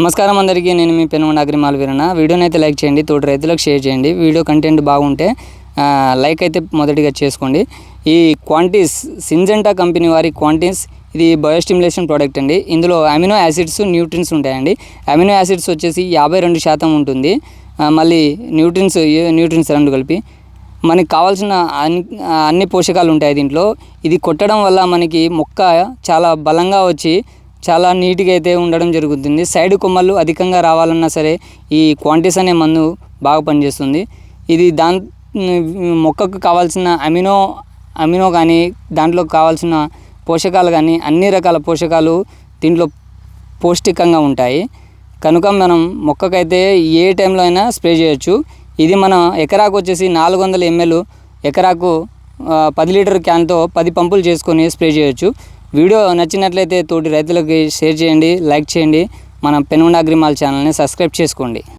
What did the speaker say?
నమస్కారం అందరికీ నేను మీ పెనుగొండ అగ్రిమాల్ వీరన్న. వీడియోని అయితే లైక్ చేయండి తోటి రైతులకు షేర్ చేయండి. వీడియో కంటెంట్ బాగుంటే లైక్ అయితే మొదటిగా చేసుకోండి. ఈ క్వాంటిస్ సింజెంటా కంపెనీ వారి క్వాంటిస్ ఇది బయోస్టిమ్యులేషన్ ప్రోడక్ట్ అండి. ఇందులో అమినో యాసిడ్స్ న్యూట్రిన్స్ ఉంటాయండి. అమినో యాసిడ్స్ వచ్చేసి యాభై రెండు శాతం ఉంటుంది. మళ్ళీ న్యూట్రిన్స్ న్యూట్రిన్స్ రెండు కలిపి. మనకి కావాల్సిన అన్ని అన్ని పోషకాలు ఉంటాయి దీంట్లో. ఇది కొట్టడం వల్ల మనకి మొక్క చాలా బలంగా వచ్చి చాలా నీట్గా అయితే ఉండడం జరుగుతుంది. సైడ్ కొమ్మలు అధికంగా రావాలన్నా సరే ఈ క్వాంటిస్ అనే మందు బాగా పనిచేస్తుంది. ఇది దాని మొక్కకు కావాల్సిన అమినో అమినో కానీ దాంట్లో కావాల్సిన పోషకాలు కానీ అన్ని రకాల పోషకాలు దీంట్లో పౌష్టికంగా ఉంటాయి. కనుక మనం మొక్కకైతే ఏ టైంలో అయినా స్ప్రే చేయొచ్చు. ఇది మన ఎకరాకు వచ్చేసి నాలుగు వందల ఎంఎల్ ఎకరాకు పది లీటర్ క్యాన్తో పది పంపులు చేసుకొని స్ప్రే చేయొచ్చు. వీడియో నచ్చినట్లయితే తోటి రైతులకి షేర్ చేయండి లైక్ చేయండి. మన పెనుగొండ అగ్రిమాల్ ఛానల్ని సబ్స్క్రైబ్ చేసుకోండి.